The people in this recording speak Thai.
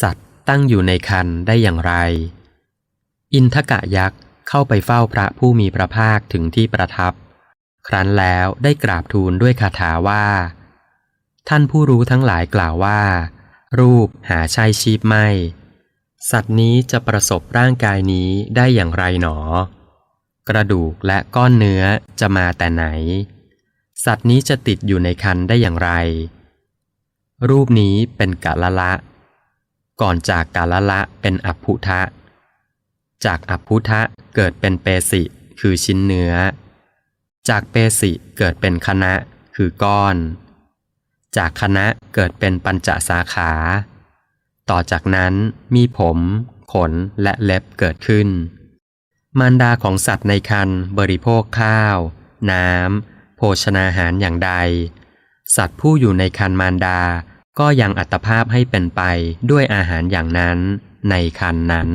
สัตว์ตั้งอยู่ในคันได้อย่างไร อินทกะยักษ์เข้าไปเฝ้าพระผู้มีพระภาคถึงที่ประทับ ครั้นแล้วได้กราบทูลด้วยคาถาว่า ท่านผู้รู้ทั้งหลายกล่าวว่า รูปหาใช่ชีพไม่ สัตว์นี้จะประสบร่างกายนี้ได้อย่างไรหนอ กระดูกและก้อนเนื้อจะมาแต่ไหน สัตว์นี้จะติดอยู่ในคันได้อย่างไร รูปนี้เป็นกาละละ ก่อนจากกาละละเป็นอัพพุทะ จากอัพพุทะเกิดเป็นเปสิคือชิ้นเนื้อ จากเปสิเกิดเป็นคณะคือก้อน จากคณะเกิดเป็นปัญจสาขา ต่อจากนั้นมีผม ขนและเล็บเกิดขึ้น มารดาของสัตว์ในคันบริโภคข้าว น้ำโภชนาหารอย่างใด สัตว์ผู้อยู่ในคันมารดา ก็ยังอัตภาพให้เป็นไปด้วยอาหารอย่างนั้นในคันนั้น